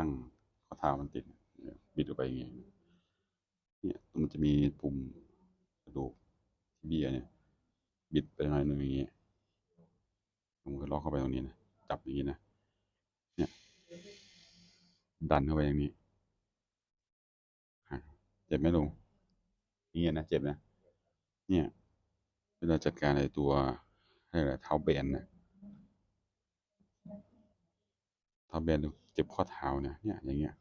ตั้งข้อเท้ามันติดบิดออกไปอย่างเงี้ยเนี่ยมันจะมีปุ่มกระดูกที่เบี้ยเนี่ย บิดไปหน่อยหนึงอย่างเงี้ยผมก็ล็อกเข้าไปตรงนี้นะจับอย่างนี้นะเนี่ยดันเข้าไปอย่างนี้เจ็บไหมลุงนี่นะเจ็บนะ เนี่ยเวลาจัดการไอ้ตัวอะไรเท้าเบนนะ เท้าเบนเจ็บข้อเท้าเนี่ยเนี่ยอย่างเงี้ย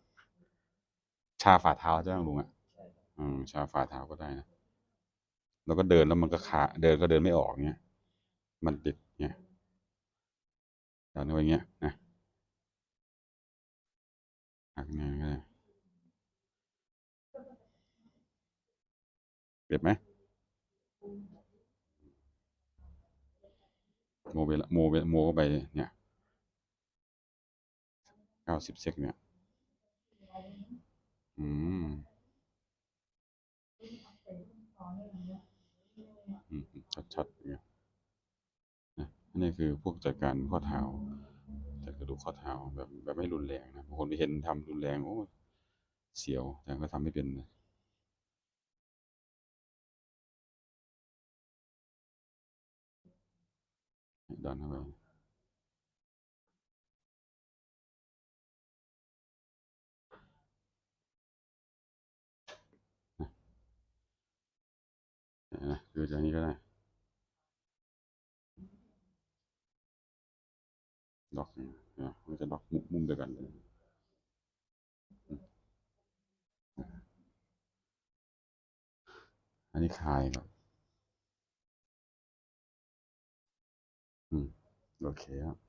ชาฝ่าเท้าใช่ไหมลุงอะอืมชาฝ่าเท้าก็ได้นะแล้วก็เดินแล้วมันก็ขาเดินก็เดินไม่ออกเงี้ยมันติดเงี้ยดันเข้าไปเงี้ยนะหักไงก็ได้เจ็บไหมโมไปละโมไปโมเข้าไปเนี่ยเก้าสิบเซกเนี่ย อืมอืมชัดๆเนี่ยนะอันนี้คือพวกจัดการข้อเท้าจัดกระดูกข้อเท้าแบบแบบไม่รุนแรงนะบางคนไปเห็นทำรุนแรงโอ้เสียว แต่ก็ทำไม่เป็นนะดันเข้าไป นะนะคือจากนี้ก็ได้ล็อกเนี่ยนะมันจะล็อกมุมมุมเดียวกันเลยอันนี้คลายครับ อืม โอเคครับ